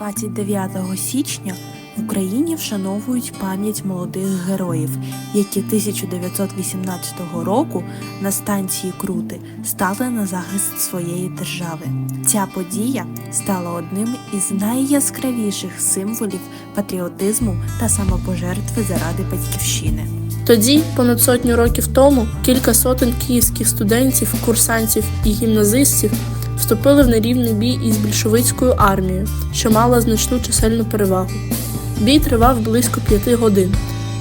29 січня в Україні вшановують пам'ять молодих героїв, які 1918 року на станції Крути стали на захист своєї держави. Ця подія стала одним із найяскравіших символів патріотизму та самопожертви заради батьківщини. Тоді, понад сотню років тому, кілька сотень київських студентів, курсантів і гімназистів вступили в нерівний бій із більшовицькою армією, що мала значну чисельну перевагу. Бій тривав близько п'яти годин.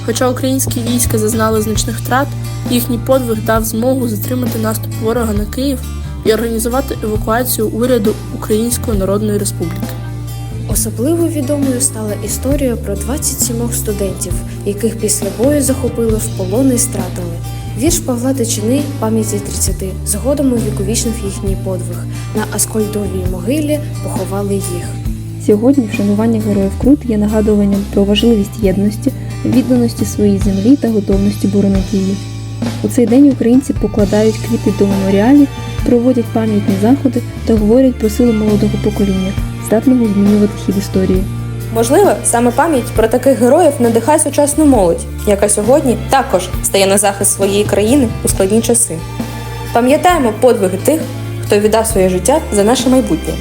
Хоча українські війська зазнали значних втрат, їхній подвиг дав змогу затримати наступ ворога на Київ і організувати евакуацію уряду Української Народної Республіки. Особливо відомою стала історія про 27 студентів, яких після бою захопили в полон і стратили. Вірш Павла Тичини пам'яті 30 згодом увіковічнив їхній подвиг. На Аскольдовій могилі поховали їх. Сьогодні вшанування героїв Крут є нагадуванням про важливість єдності, відданості своїй землі та готовності боронити її. У цей день українці покладають квіти до меморіалів, проводять пам'ятні заходи та говорять про силу молодого покоління, здатного змінювати хід історії. Можливо, саме пам'ять про таких героїв надихає сучасну молодь, яка сьогодні також стає на захист своєї країни у складні часи. Пам'ятаємо подвиги тих, хто віддав своє життя за наше майбутнє.